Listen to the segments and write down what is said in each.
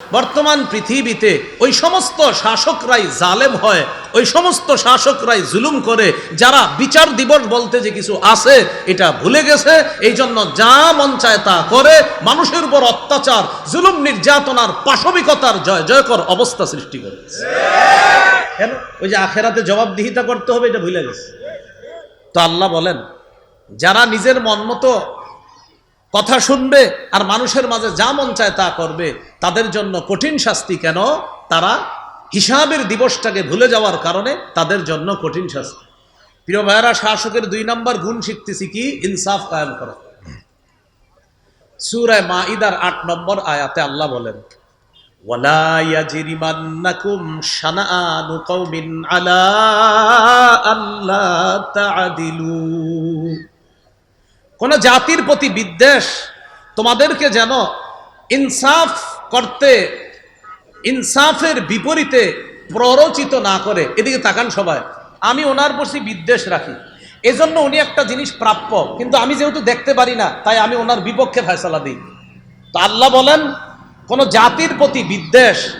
বর্তমান পৃথিবীতে ওই সমস্ত শাসকরাই জালেম হয়, ওই সমস্ত শাসকরাই জুলুম করে, যারা বিচার দিবস বলতে যে কিছু আছে, এটা ভুলে গেছে। এই জন্য যা মন চায় তা করে, মানুষের উপর অত্যাচার, জুলুম নির্যাতনার পাশবিকতার জয়, জয়কর অবস্থা সৃষ্টি করে কেন? ওই যে আখেরাতে জবাবদিহিতা করতে হবে, এটা ভুলে গেছে। তো আল্লাহ বলেন, যারা নিজের মন মতো কথা শুনবে আর মানুষের মাঝে যা মন চায় তা করবে, তাদের জন্য কঠিন শাস্তি কেন? তারা হিসাবের দিবসটাকে ভুলে যাওয়ার কারণে তাদের জন্য কঠিন শাস্তি। প্রিয় ভাইয়ারা, শাসকের দুই নম্বর গুণ শিখতেছি কি? ইনসাফ কায়ম করো। সুরায় মা ইদার আট নম্বর আয়াতে আল্লাহ বলেন আলা আল্লাহ কোন জাতির প্রতি বিদ্বেষ তোমাদেরকে যেন ইনসাফ করতে, ইনসাফের বিপরীতে প্ররোচিত না করে। এদিকে তাকান সবাই। আমি ওনার প্রতি বিদ্বেষ রাখি। এজন্য উনি একটা জিনিস প্রাপ্য। কিন্তু আমি যেহেতু দেখতে পারি না, তাই আমি ওনার বিপক্ষে ফয়সলা দিই। তো আল্লাহ বলেন, কোন জাতির প্রতি বিদ্বেষ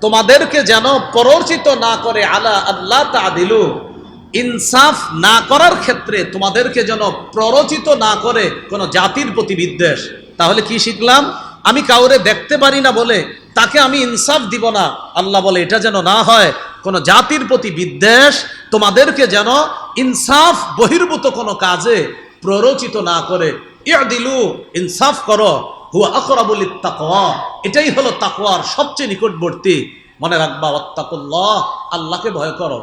তোমাদেরকে যেন প্ররোচিত না করে, আলা আল্লাহ তা ইনসাফ না করার ক্ষেত্রে তোমাদেরকে যেন প্ররোচিত না করে কোনো জাতির প্রতি বিদ্বেষ, তাহলে কি শিখলাম? আমি কাউরে দেখতে পারি না বলে তাকে আমি ইনসাফ দিব না। আল্লাহ বলে, এটা যেন না হয়, কোনো জাতির প্রতি বিদ্বেষ তোমাদেরকে যেন ইনসাফ বহির্ভূত কোনো কাজে প্ররোচিত না করে। ইয়া দিলু ইনসাফ করো। হুয়া আকরাবুল তাকওয়া এটাই হলো তাকওয়ার সবচেয়ে নিকটবর্তী। মনে রাখবা, ওয়াত্তাকুল্লাহ, আল্লাহকে ভয় করো।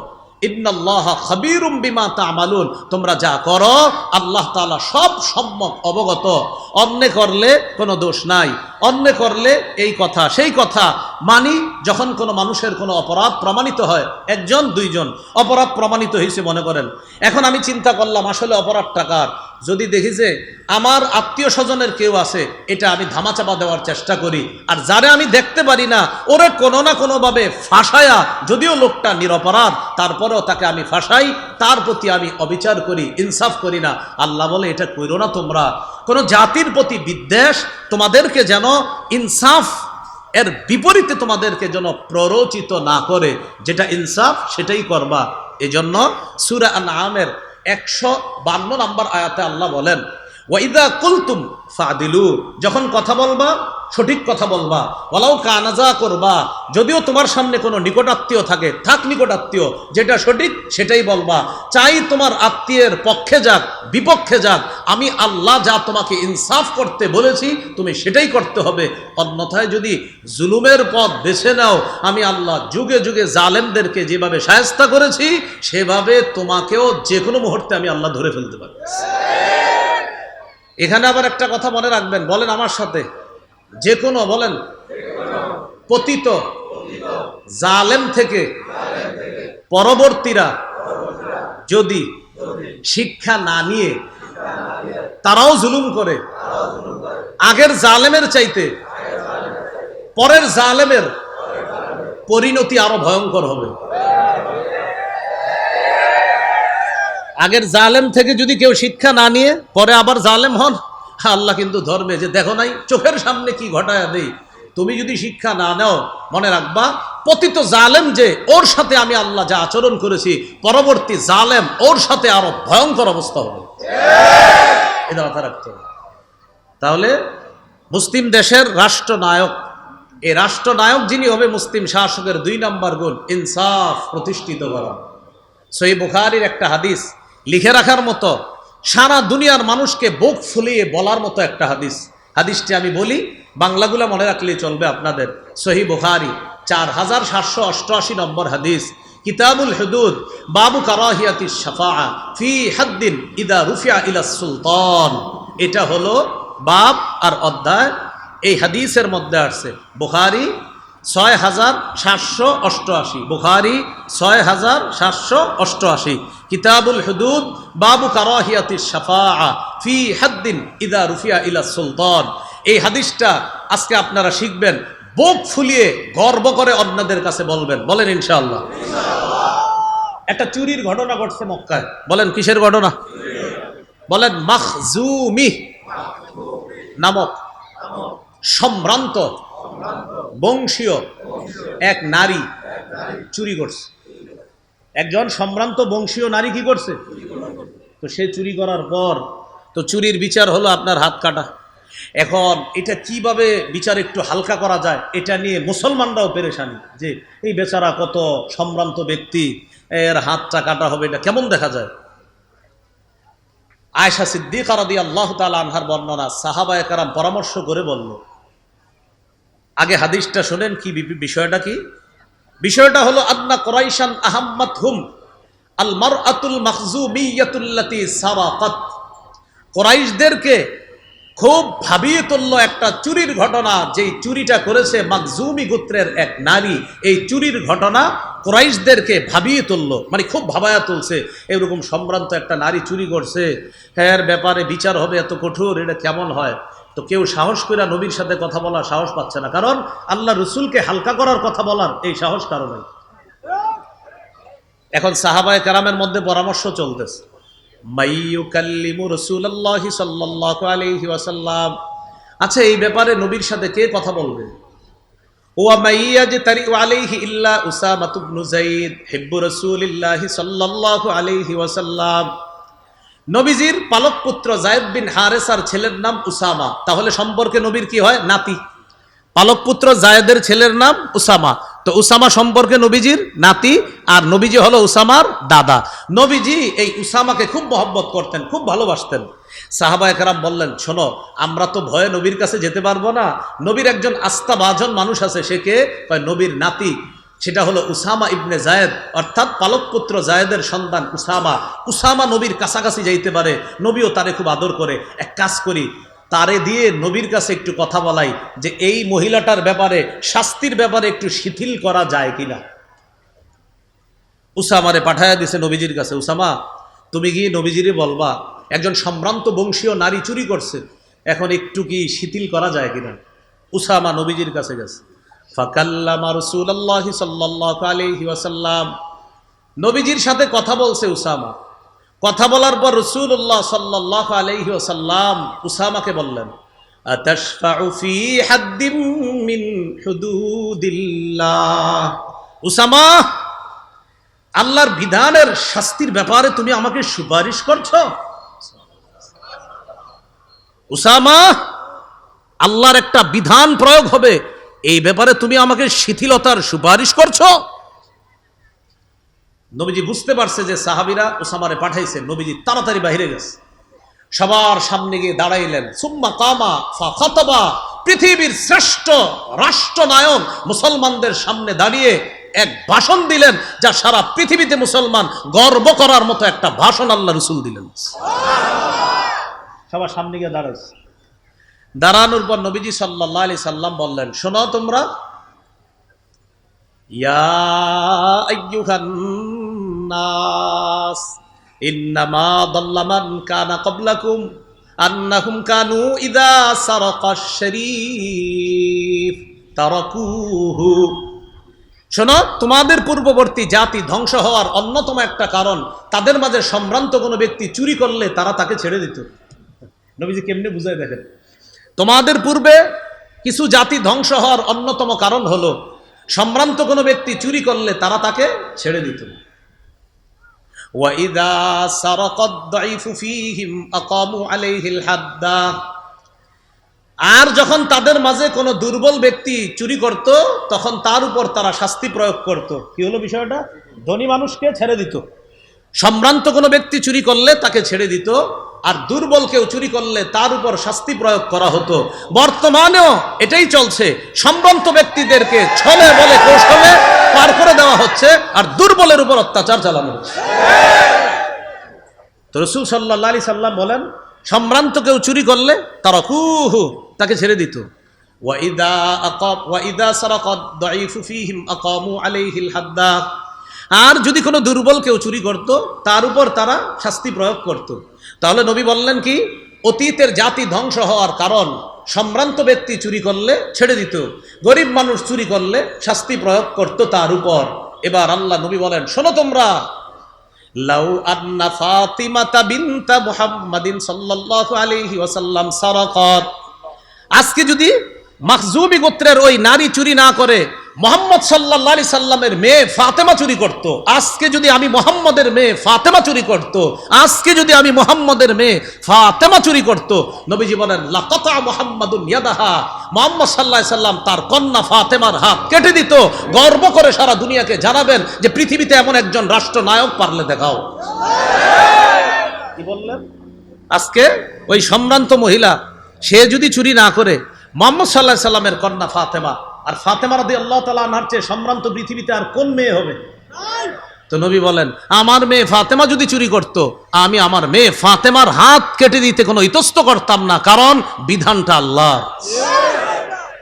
তোমরা যা করো, আল্লাহ তালা সব সম্যক অবগত। অন্যে করলে কোনো দোষ নাই। অন্যে করলে এই কথা, সেই কথা। মানি, যখন কোনো মানুষের কোনো অপরাধ প্রমাণিত হয়, একজন, দুইজন, অপরাধ প্রমাণিত হয়েছে মনে করেন। এখন আমি চিন্তা করলাম, আসলে অপরাধ টাকার যদি দেখি যে আমার আত্মীয় স্বজনের কেউ আছে, এটা আমি ধামাচাপা দেওয়ার চেষ্টা করি। আর যারে আমি দেখতে পারি না, ওরে কোনো না কোনোভাবে ফাঁসায়া, যদিও লোকটা নিরপরাধ, তারপরেও তাকে আমি ফাঁসাই, তার প্রতি আমি অবিচার করি, ইনসাফ করি না। আল্লাহ বলে, এটা করো না তোমরা। কোনো জাতির প্রতি বিদ্বেষ তোমাদেরকে যেন ইনসাফ এর বিপরীতে তোমাদেরকে যেন প্ররোচিত না করে। যেটা ইনসাফ, সেটাই করবা। এজন্য সুরা আন আমের একশো বান্ন নম্বর আয়াতে আল্লাহ বলেন ওয়াইদা কুলতুম ফাদিলু, যখন কথা বলবা, সঠিক কথা বলবা। ওলাও কানাজা করবা, যদিও তোমার সামনে কোনো নিকটাত্মীয় থাকে, থাক নিকটাত্মীয়, যেটা সঠিক সেটাই বলবা। চাই তোমার আত্মীয়ের পক্ষে যাক, বিপক্ষে যাক, আমি আল্লাহ যা তোমাকে ইনসাফ করতে বলেছি, তুমি সেটাই করতে হবে। অন্যথায় যদি জুলুমের পথ বেছে নাও, আমি আল্লাহ যুগে যুগে জালেমদেরকে যেভাবে সায়স্তা করেছি, সেভাবে তোমাকেও যে কোনো মুহূর্তে আমি আল্লাহ ধরে ফেলতে পারি এখানে আবার একটা কথা মনে রাখবেন, বলেন আমার সাথে। যে কোনো, বলেন, পতিত, জালেম থেকে পরবর্তীরা যদি শিক্ষা না নিয়ে তারাও জুলুম করে, আগের জালেমের চাইতে পরের জালেমের পরিণতি আরও ভয়ঙ্কর হবে। আগের জালেম থেকে যদি কেউ শিক্ষা না নিয়ে পরে আবার জালেম হন, আল্লাহ কিন্তু ধর্মে যে দেখো নাই, চোখের সামনে কি ঘটায় দেই তুমি যদি শিক্ষা না নাও, মনে রাখবা, পতিত জালেম যে ওর সাথে আমি আল্লাহ যা আচরণ করেছি, পরবর্তী জালেম ওর সাথে আরও ভয়ঙ্কর অবস্থা হবে। এটা মাথা রাখতে হবে। তাহলে মুসলিম দেশের রাষ্ট্রনায়ক এই রাষ্ট্রনায়ক যিনি হবে মুসলিম শাসকের দুই নম্বর গুণ ইনসাফ প্রতিষ্ঠিত করা। সই বুখারির একটা হাদিস লিখে রাখার মতো, সারা দুনিয়ার মানুষকে বুক ফুলিয়ে বলার মতো একটা হাদিস। হাদিসটি আমি বলি, বাংলাগুলা মনে রাখলেই চলবে আপনাদের। সহি বুখারি, চার হাজার সাতশো অষ্টআশি নম্বর হাদিস। কিতাবুল হুদুদ, বাবু কারাহিয়াতি শাফা ফি হাদ্দিন ইদা রুফিয়া ইলা সুলতান। এটা হলো বাব আর অধ্যায়। এই হাদিসের মধ্যে আসছে, বুখারি ছয় হাজার সাতশো অষ্টআশি। বুখারি, ছয় হাজার সাতশো অষ্টআশি। কিতাবুল হুদুদ, বাবু কারাহিয়াতি শাফা ফি হাদ্দিন ইদা রুফিয়া ইলা সুলতান। এই হাদিসটা আজকে আপনারা শিখবেন, বুক ফুলিয়ে গর্ব করে অন্যদের কাছে বলবেন। বলেন ইনশাআল্লাহ। একটা চুরির ঘটনা ঘটছে মক্কায়। বলেন, কিসের ঘটনা? বলেন, মাখজুমি নামক সম্ভ্রান্ত বংশীয় এক নারী চুরি করছে। একজন সম্ভ্রান্ত বংশীয় নারী কি করছে? তো সে চুরি করার পর, তো চুরির বিচার হলো আপনার হাত কাটা। এখন এটা কীভাবে বিচার একটু হালকা করা যায়, এটা নিয়ে মুসলমানরাও পেরেশানি যে এই বেচারা কত সম্ভ্রান্ত ব্যক্তি, এর হাতটা কাটা হবে এটা কেমন দেখা যায়? আয়সা সিদ্দিকা রদি আল্লাহ তালা আনহার বর্ণনা সাহাবায় কারাম পরামর্শ করে বলল আগে হাদিসটা শোনেন কি বিষয়টা কি? বিষয়টা হলো আদনা কোরাইশান আহম্মদ হুম আল মার আতুল মখজুমিয়াতুল্লাতি সারাকাত কোরাইশদেরকে খুব ভাবিয়ে তুলল একটা চুরির ঘটনা, যেই চুরিটা করেছে মাকজুমি গোত্রের এক নারী। এই চুরির ঘটনা কোরাইশদেরকে ভাবিয়ে তুলল মানে খুব ভাবায়া তুলছে। এরকম সম্ভ্রান্ত একটা নারী চুরি করছে। হ্যাঁ ব্যাপারে বিচার হবে এত কঠোর, এটা কেমন হয়? তো কেউ সাহস করে নবীর সাথে কথা বলার সাহস পাচ্ছে না। কারণ আল্লাহ রসুলকে হালকা করার কথা বলার এই সাহস কারও নাই। এখন সাহাবায় কারামের মধ্যে পরামর্শ চলতেছে। আচ্ছা এই ব্যাপারে নবীর সাথে কে কথা বলবে? ইল্লা নবীজির পালক পুত্র জায়েদ বিন হারেসার ছেলের নাম উসামা। তাহলে সম্পর্কে নবীর কি হয়? নাতি। পালক পুত্র জায়েদের ছেলের নাম উসামা। তো উসামা সম্পর্কে নবীজির নাতি আর নবীজি হলো উসামার দাদা। নবীজি এই উসামাকে খুব মহব্বত করতেন, খুব ভালোবাসতেন। সাহাবা কারাম বললেন, শোনো, আমরা তো ভয়ে নবীর কাছে যেতে পারব না। নবীর একজন আস্থাভাজন মানুষ আছে, সে কে? নবীর নাতি। সেটা হলো উসামা ইবনে জায়েদ, অর্থাৎ পালক পুত্র জায়েদের সন্তান উসামা। উসামা নবীর কাছাকাছি যাইতে পারে, নবীও তারে খুব আদর করে। এক কাজ করি, তারে দিয়ে নবীর কাছে একটু কথা বলাই যে এই মহিলাটার ব্যাপারে, শাস্তির ব্যাপারে একটু শিথিল করা যায় কিনা। উসামারে পাঠায়া দিছে নবীজির কাছে, উসামা, তুমি গিয়ে নবীজিরে বলবা, একজন সম্ভ্রান্ত বংশীয় নারী চুরি করছে, এখন একটু কি শিথিল করা যায় কিনা? উসামা নবীজির কাছে গেছে। ফাকাল্লামা রাসূলুল্লাহি সাল্লাল্লাহু আলাইহি ওয়াসাল্লাম। নবীজির সাথে কথা বলছে উসামা। কথা বলার পর রসুল্লাহ সাল্লাহ আলহি ওসাল্লাম উসামাকে বললেন উসামা, আল্লাহর বিধানের শাস্তির ব্যাপারে তুমি আমাকে সুপারিশ করছ? উসামা, আল্লাহর একটা বিধান প্রয়োগ হবে। এই ব্যাপারে তুমি আমাকে শিথিলতার সুপারিশ করছ? নবীজি বুঝতে পারছে যে সাহাবিরা ওসামারে পাঠাইছে। নবীজি তাড়াতাড়ি বাহিরে গেছে। সবার সামনে গিয়ে দাঁড়াইলেন। সুম্মা কামা ফা পৃথিবীর শ্রেষ্ঠ রাষ্ট্রনায়ক মুসলমানদের সামনে দাঁড়িয়ে এক ভাষণ দিলেন, যা সারা পৃথিবীতে মুসলমান গর্ব করার মতো একটা ভাষণ আল্লাহ রসুল দিলেন। সবার সামনে গিয়ে দাঁড়াইছে। দাঁড়ানোর পর নবীজি সাল্লাহ আলি সাল্লাম বললেন, শোনো তোমরা। শোনো, তোমাদের পূর্ববর্তী জাতি ধ্বংস হওয়ার অন্যতম একটা কারণ, তাদের মাঝে সম্ভ্রান্ত কোনো ব্যক্তি চুরি করলে তারা তাকে ছেড়ে দিত। নবীজি কেমনে বুঝাই দেখেন? তোমাদের পূর্বে কিছু জাতি ধ্বংস হওয়ার অন্যতম কারণ হলো, সম্ভ্রান্ত কোনো ব্যক্তি চুরি করলে তারা তাকে ছেড়ে দিত। আর যখন তাদের মাঝে কোনো দুর্বল ব্যক্তি চুরি করত, তখন তার উপর তারা শাস্তি প্রয়োগ করত। কি হলো বিষয়টা? ধনী মানুষকে ছেড়ে দিত। সম্ভ্রান্ত কোনো ব্যক্তি চুরি করলে তাকে ছেড়ে দিত, আর দুর্বল কেউ চুরি করলে তার উপর শাস্তি প্রয়োগ করা হতো। বর্তমানেও এটাই চলছে। সম্ভ্রান্ত ব্যক্তিদেরকে ছলে বলে কৌশলে পার করে দেওয়া হচ্ছে, আর দুর্বলের উপর অত্যাচার চালানো হচ্ছে। তো রসুল সাল্লাহ আলি সাল্লাম বলেন, সম্ভ্রান্ত কেউ চুরি করলে তারা কুহু, তাকে ছেড়ে দিত। ওয়াইদা আকাব ওয়াইদা সারাকাদ দাঈফু ফীহিম আকামু আলাইহিল হাদ্দা আর যদি কোনো দুর্বল কেউ চুরি করত, তার উপর তারা শাস্তি প্রয়োগ করত। তাহলে নবী বললেন কি, অতীতের জাতি ধ্বংস হওয়ার কারণ, সম্ভ্রান্ত ব্যক্তি চুরি করলে ছেড়ে দিত, গরিব মানুষ চুরি করলে শাস্তি প্রয়োগ করত তার উপর। এবার আল্লাহ নবী বলেন, শোনো তোমরা, লাউ আন্না ফাতিমাতা বিনতা মুহাম্মাদিন সাল্লাল্লাহু আলাইহি ওয়াসাল্লাম সারাকাত। আজকে যদি মাখজুবি গোত্রের ওই নারী চুরি না করে মোহাম্মদ সাল্লাহ সাল্লামের মেয়ে ফাতেমা চুরি করত। আজকে যদি আমি মোহাম্মদের মেয়ে ফাতেমা চুরি করত, আজকে যদি আমি মোহাম্মদের মেয়ে ফাতেমা চুরি করত, নবীজি বলেন, লাকতা মোহাম্মদুন ইয়াদাহা। মোহাম্মদ সাল্লাহ সাল্লাম তার কন্যা ফাতেমার হাত কেটে দিত। গর্ব করে সারা দুনিয়াকে জানাবেন যে পৃথিবীতে এমন একজন রাষ্ট্রনায়ক পারলে দেখাও। কি বললেন? আজকে ওই সম্ভ্রান্ত মহিলা, সে যদি চুরি না করে, মোহাম্মদ সাল্লাহ সাল্লামের কন্যা ফাতেমা আর ফাতেমা রাদি আল্লাহ তালা আনহার চেয়ে সম্ভ্রান্ত পৃথিবীতে আর কোন মেয়ে হবে? তো নবী বলেন, আমার মেয়ে ফাতেমা যদি চুরি করত, আমি আমার মেয়ে ফাতেমার হাত কেটে দিতে কোনো ইতস্ত করতাম না, কারণ বিধানটা আল্লাহ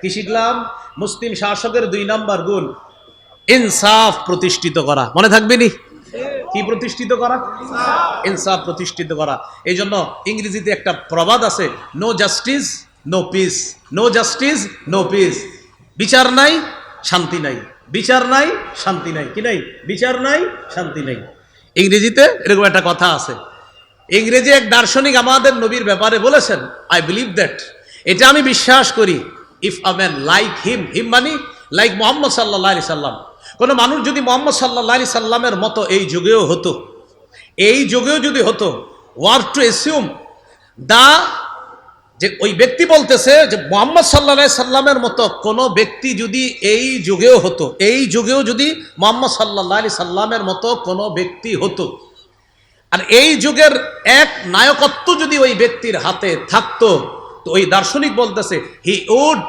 কি শিখলাম? মুসলিম শাসকের দুই নাম্বার গুণ, ইনসাফ প্রতিষ্ঠিত করা। মনে থাকবে নি? কি প্রতিষ্ঠিত করা? ইনসাফ প্রতিষ্ঠিত করা। এই জন্য ইংরেজিতে একটা প্রবাদ আছে no justice no peace no justice no peace বিচার নাই, শান্তি নাই। বিচার নাই, শান্তি নাই। কি নাই? বিচার নাই, শান্তি নাই। ইংরেজিতে এরকম একটা কথা আছে। ইংরেজি এক দার্শনিক আমাদের নবীর ব্যাপারে বলেছেন আই বিলিভ দ্যাট এটা আমি বিশ্বাস করি। If a man like him him money like Mohammad সাল্লাহ আলি সাল্লাম। কোনো মানুষ যদি মোহাম্মদ সাল্লাহ আলি সাল্লামের মতো এই যুগেও হতো, এই যুগেও যদি হতো ওয়ার টু এসিউম দা যে ওই ব্যক্তি বলতেছে যে মোহাম্মদ সাল্লা সাল্লামের মতো কোনো ব্যক্তি যদি এই যুগেও হতো, এই যুগেও যদি মোহাম্মদ সাল্লাহ আলি সাল্লামের মতো কোনো ব্যক্তি হতো, আর এই যুগের এক নায়কত্ব যদি ওই ব্যক্তির হাতে থাকতো, তো ওই দার্শনিক বলতেছে হি উড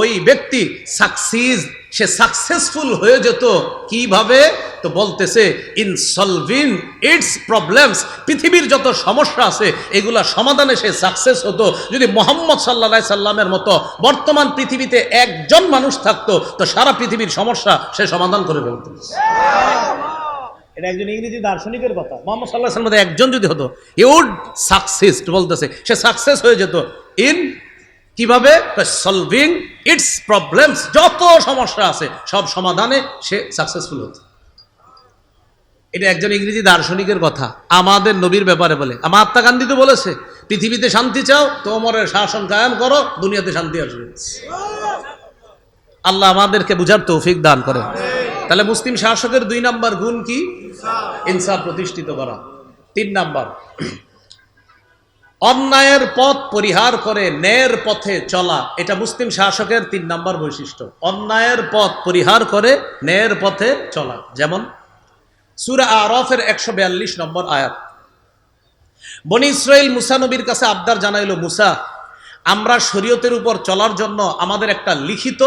ওই ব্যক্তি সাকসিজ সে সাকসেসফুল হয়ে যেত কীভাবে? তো বলতেছে ইন সলভিং ইটস প্রবলেমস পৃথিবীর যত সমস্যা আছে এগুলা সমাধানে সে সাকসেস হতো। যদি মোহাম্মদ সাল্লা সাল্লামের মতো বর্তমান পৃথিবীতে একজন মানুষ থাকতো তো সারা পৃথিবীর সমস্যা সে সমাধান করে ফেলতো। এটা একজন ইংরেজি দার্শনিকের কথা। মোহাম্মদ সাল্লাহ সাল্লাম একজন যদি হতো ইউড সাকসেস বলতেছে সে সাকসেস হয়ে যেত ইন কীভাবে? সলভিং ইটস প্রবলেমস যত সমস্যা আছে, সব সমাধানে সে সাকসেসফুল হতো। এটা একজন ইংরেজি দার্শনিকের কথা। আমাদের নবীর ব্যাপারে বলে। মহাত্মা গান্ধী তো বলেছে, পৃথিবীতে শান্তি চাও তোমার শাসন কায়েম করো, দুনিয়াতে শান্তি আসবে। আল্লাহ আমাদেরকে বুঝার তৌফিক দান করে তাহলে মুসলিম শাসকের দুই নাম্বার গুণ কি? ইনসাফ প্রতিষ্ঠিত করা। তিন নাম্বার অন্যায়ের পথ পরিহার করে ন্যায়ের পথে চলা। এটা মুসলিম শাসকের তিন নাম্বার বৈশিষ্ট্য। অন্যায়ের পথ পরিহার করে ন্যায়ের পথে চলা। যেমন সুরা আরফের একশো বিয়াল্লিশ নম্বর আয়াত। বনি ইসরাইল মুসা নবীর কাছে আবদার জানাইল, মুসা, আমরা শরীয়তের উপর চলার জন্য আমাদের একটা লিখিত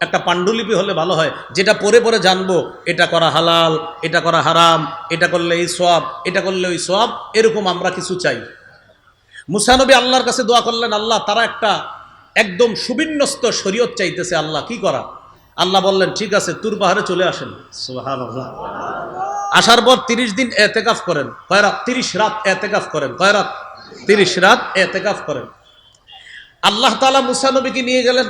একটা পাণ্ডুলিপি হলে ভালো হয়। যেটা পরে পরে জানব, এটা করা হালাল, এটা করা হারাম, এটা করলে এই সব এটা করলে ওই সব এরকম আমরা কিছু চাই। মুসানবী আল্লাহর কাছে দোয়া করলেন, আল্লাহ, তারা একটা একদম সুবিন্যস্ত শরীয়ত চাইতেছে, আল্লাহ, কি করা? আল্লাহ বললেন, ঠিক আছে, তুর পাহাড়ে চলে আসেন। আসার পর তিরিশ দিন এতেকাফ করেন, কয় রাত? তিরিশ রাত এতেকাফ করেন, কয় রাত? তিরিশ রাত এতেকাফ করেন। আল্লাহ তালা মুসানবীকে নিয়ে গেলেন।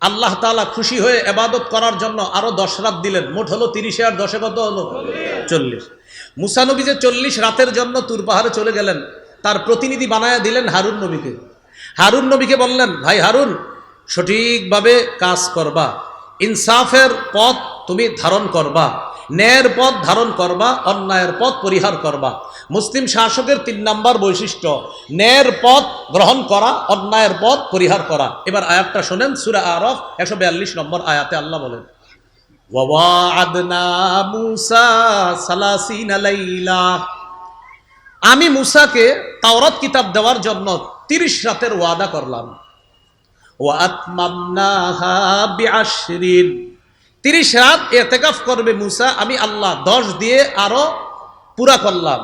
আল্লাহ তালা খুশি হয়ে এবাদত করার জন্য আরও দশ রাত দিলেন। মোট হলো তিরিশে আর দশে কত হলো? চল্লিশ। মুসানবী যে চল্লিশ রাতের জন্য তুর পাহাড়ে চলে গেলেন তার প্রতিনিধি বানায়া দিলেন হারুন নবীকে। হারুন নবীকে বললেন, ভাই হারুন, সঠিকভাবে কাজ করবা। ইনসাফের পথ তুমি ধারণ করবা। ন্যায়ের পথ ধারণ করবা, অন্যায়ের পথ পরিহার করবা। মুসলিম শাসকের তিন নাম্বার বৈশিষ্ট্য, ন্যায়ের পথ গ্রহণ করা, অন্যায়ের পথ পরিহার করা। এবার আয়াতটা শোনেন, সুরা আরফ, একশো বিয়াল্লিশ নম্বর আয়াতে আল্লাহ বলেন ওয়াদনা মুসা সালাসিন লাইলা। আমি মুসাকে তাওরাত কিতাব দেওয়ার জন্য তিরিশ রাতের ওয়াদা করলাম। তিরিশ রাত এতেকাফ করবে মুসা, আমি আল্লাহ দশ দিয়ে আরও পুরা করলাম।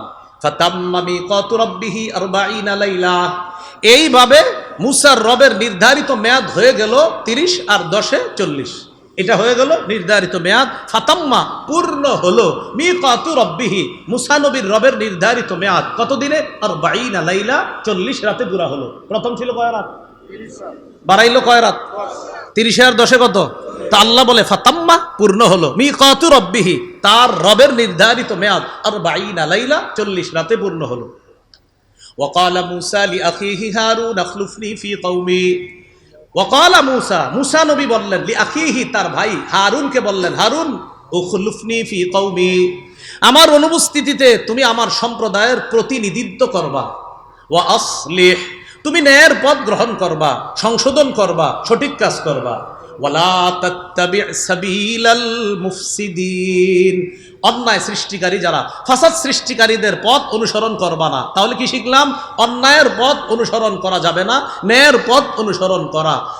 এইভাবে মুসার রবের নির্ধারিত মেয়াদ হয়ে গেল তিরিশ আর দশে চল্লিশ। এটা হয়ে গেল নির্ধারিত মেয়াদ। ফাতাম্মা পূর্ণ হলো। মি কাতু রব্বিহি মুসানবীর রবের নির্ধারিত মেয়াদ। কতদিনে? আর বাইনা লাইলা, চল্লিশ রাতে দূরা হলো। প্রথম ছিল কয় রাত? বাড়াইলো কয় রাত? তিরিশে আর দশে কত? তা আল্লাহ বলে, ফাতাম্মা পূর্ণ হলো। মি কাতু রব্বিহি, তার রবের নির্ধারিত মেয়াদ। আর বাইনা লাইলা, চল্লিশ রাতে পূর্ণ হলো। ওকালা মুসা লি আখিহি হারুন, আখলুফনি ফি কৌমি ওয়াকালা মুসা মুসা নবী বললেন আখিহি তার ভাই হারুনকে বললেন, হারুন, উখলুফনি ফি কৌমি আমার অনুপস্থিতিতে তুমি আমার সম্প্রদায়ের প্রতিনিধিত্ব করবা। ও আসলিহ, তুমি ন্যায়ের পথ গ্রহণ করবা, সংশোধন করবা, সঠিক কাজ করবা। অন্যায় সৃষ্টিকারী যারা, ফাসাদ সৃষ্টিকারীদের পথ অনুসরণ করবা না। তাহলে কি শিখলাম? অন্যায়ের পথ অনুসরণ করা যাবে না, ন্যায়ের পথ অনুসরণ করা।